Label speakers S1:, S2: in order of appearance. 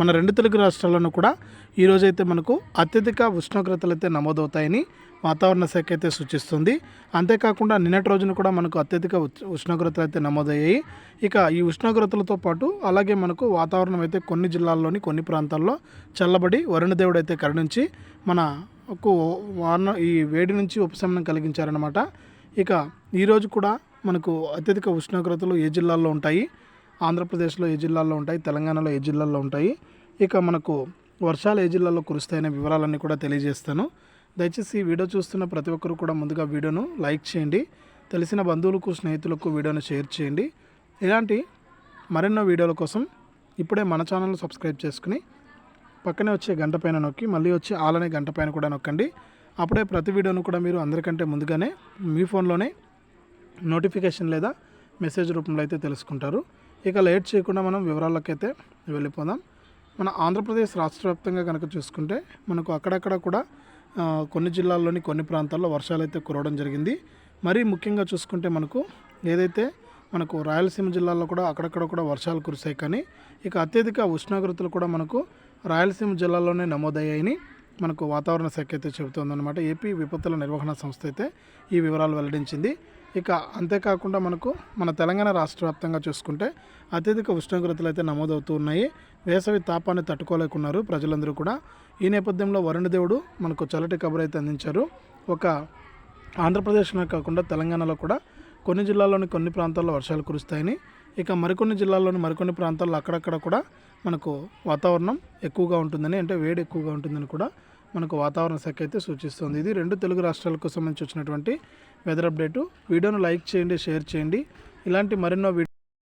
S1: మన రెండు తెలుగు రాష్ట్రాల్లోనూ కూడా ఈరోజైతే మనకు అత్యధిక ఉష్ణోగ్రతలు అయితే నమోదవుతాయని వాతావరణ శాఖ అయితే సూచిస్తుంది. అంతేకాకుండా నిన్నటి రోజున కూడా మనకు అత్యధిక ఉష్ణోగ్రతలు అయితే నమోదయ్యాయి. ఇక ఈ ఉష్ణోగ్రతలతో పాటు అలాగే మనకు వాతావరణం అయితే కొన్ని జిల్లాల్లోని కొన్ని ప్రాంతాల్లో చల్లబడి వరుణదేవుడు అయితే కరుణించి మనకు వాన ఈ వేడి నుంచి ఉపశమనం కలిగించారనమాట ఇక ఈరోజు కూడా మనకు అత్యధిక ఉష్ణోగ్రతలు ఏ జిల్లాల్లో ఉంటాయి? ఆంధ్రప్రదేశ్లో ఏ జిల్లాల్లో ఉంటాయి తెలంగాణలో ఏ జిల్లాల్లో ఉంటాయి. ఇక మనకు వర్షాలు ఏ జిల్లాల్లో కురుస్తాయనే వివరాలన్నీ కూడా తెలియజేస్తాను. దయచేసి ఈ వీడియో చూస్తున్న ప్రతి ఒక్కరు కూడా ముందుగా వీడియోను లైక్ చేయండి. తెలిసిన బంధువులకు స్నేహితులకు వీడియోను షేర్ చేయండి. ఇలాంటి మరెన్నో వీడియోల కోసం ఇప్పుడే మన ఛానల్ సబ్స్క్రైబ్ చేసుకుని పక్కనే వచ్చే గంట పైన నొక్కి మళ్ళీ వచ్చే ఆలనే గంట పైన కూడా నొక్కండి. అప్పుడే ప్రతి వీడియోను కూడా మీరు అందరికంటే ముందుగానే మీ ఫోన్లోనే నోటిఫికేషన్ లేదా మెసేజ్ రూపంలో అయితే తెలుసుకుంటారు. ఇక లేట్ చేయకుండా మనం వివరాలకైతే వెళ్ళిపోదాం. మన ఆంధ్రప్రదేశ్ రాష్ట్ర వ్యాప్తంగా కనుక చూసుకుంటే మనకు అక్కడక్కడ కూడా కొన్ని జిల్లాల్లోని కొన్ని ప్రాంతాల్లో వర్షాలు అయితే కురవడం జరిగింది. మరీ ముఖ్యంగా చూసుకుంటే మనకు ఏదైతే మనకు రాయలసీమ జిల్లాల్లో కూడా అక్కడక్కడ కూడా వర్షాలు కురిశాయి కానీ ఇక అత్యధిక ఉష్ణోగ్రతలు కూడా మనకు రాయలసీమ జిల్లాలోనే నమోదయ్యాయని మనకు వాతావరణ శాఖ అయితే చెబుతోందన్నమాట. ఏపీ విపత్తుల నిర్వహణ సంస్థ అయితే ఈ వివరాలు వెల్లడించింది. ఇక అంతేకాకుండా మనకు మన తెలంగాణ రాష్ట్ర వ్యాప్తంగా చూసుకుంటే అత్యధిక ఉష్ణోగ్రతలు అయితే నమోదవుతూ ఉన్నాయి. వేసవి తాపాన్ని తట్టుకోలేకున్నారు ప్రజలందరూ కూడా. ఈ నేపథ్యంలో వరుణదేవుడు మనకు చల్లటి కబురు అయితే అందించారు. ఒక ఆంధ్రప్రదేశ్లో కాకుండా తెలంగాణలో కూడా కొన్ని జిల్లాల్లోని కొన్ని ప్రాంతాల్లో వర్షాలు కురుస్తాయని ఇక మరికొన్ని జిల్లాల్లోని మరికొన్ని ప్రాంతాల్లో అక్కడక్కడ కూడా మనకు వాతావరణం ఎక్కువగా ఉంటుందని అంటే వేడి ఎక్కువగా ఉంటుందని కూడా మనకు వాతావరణ శాఖ అయితే సూచిస్తుంది. ఇది రెండు తెలుగు రాష్ట్రాలకు సంబంధించి వచ్చినటువంటి వెదర్ అప్డేటు వీడియోను లైక్ చేయండి షేర్ చేయండి. ఇలాంటి మరెన్నో వీడియో